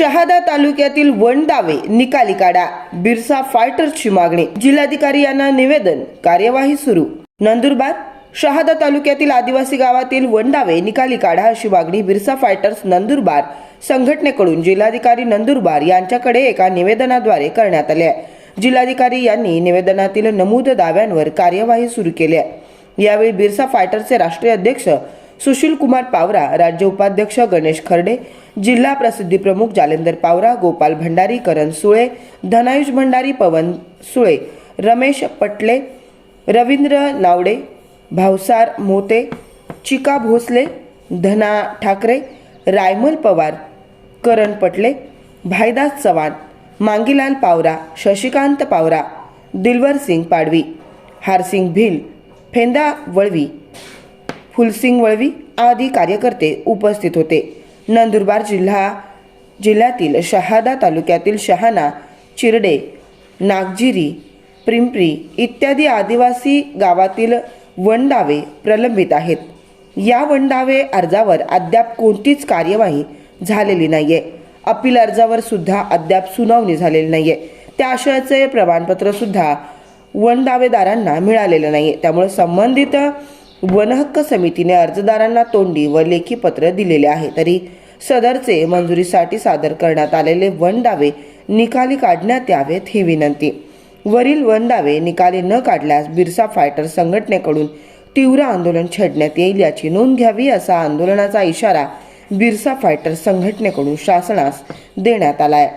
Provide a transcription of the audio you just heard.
शहादा तालुक्यातील वणदावे निकाली काढा. बिरसा फायटर्सची मागणी. जिल्हाधिकारी यांना निवेदन. कार्यवाही सुरू. नंदुरबार शहादा तालुक्यातील आदिवासी गावातील वनदावे निकाली काढा अशी मागणी बिरसा फायटर्स नंदुरबार संघटनेकडून जिल्हाधिकारी नंदुरबार यांच्याकडे एका निवेदनाद्वारे करण्यात आले आहे. जिल्हाधिकारी यांनी निवेदनातील नमूद दाव्यांवर कार्यवाही सुरू केली आहे. यावेळी बिरसा फायटर्सचे राष्ट्रीय अध्यक्ष सुशील कुमार पावरा राज्य उपाध्यक्ष गणेश खर्डे जिल्हा प्रसिद्धी प्रमुख जालेंदर पावरा गोपाल भंडारी करण सुळे धनायुष भंडारी पवन सुळे रमेश पटले रवींद्र नावडे भावसार मोते चिका भोसले धना ठाकरे रायमल पवार करण पटले भाईदास चव्हाण मांगीलाल पावरा शशिकांत पावरा दिलवर सिंग पाडवी हारसिंग भिल फेंदा वळवी फुलसिंग वळवी आदी कार्यकर्ते उपस्थित होते. नंदुरबार जिल्हा जिल्ह्यातील शहादा तालुक्यातील शहाणा चिरडे नागजिरी पिंपरी इत्यादी आदिवासी गावातील वनडावे प्रलंबित आहेत. या वनदावे अर्जावर अद्याप कोणतीच कार्यवाही झालेली नाही आहे अपील अर्जावर सुद्धा अद्याप सुनावणी झालेली नाही आहे त्या आशयाचे प्रमाणपत्रसुद्धा वनदावेदारांना मिळालेलं नाही त्यामुळे संबंधित वनहक्क समितीने अर्जदारांना तोंडी व लेखी पत्र दिलेले आहे. तरी सदरचे मंजुरीसाठी सादर करण्यात आलेले वन दावे निकाली काढण्यात यावेत ही विनंती. वरील वन दावे निकाली न काढल्यास बिरसा फायटर संघटनेकडून तीव्र आंदोलन छेडण्यात येईल याची नोंद घ्यावी असा आंदोलनाचा इशारा बिरसा फायटर संघटनेकडून शासनास देण्यात आला आहे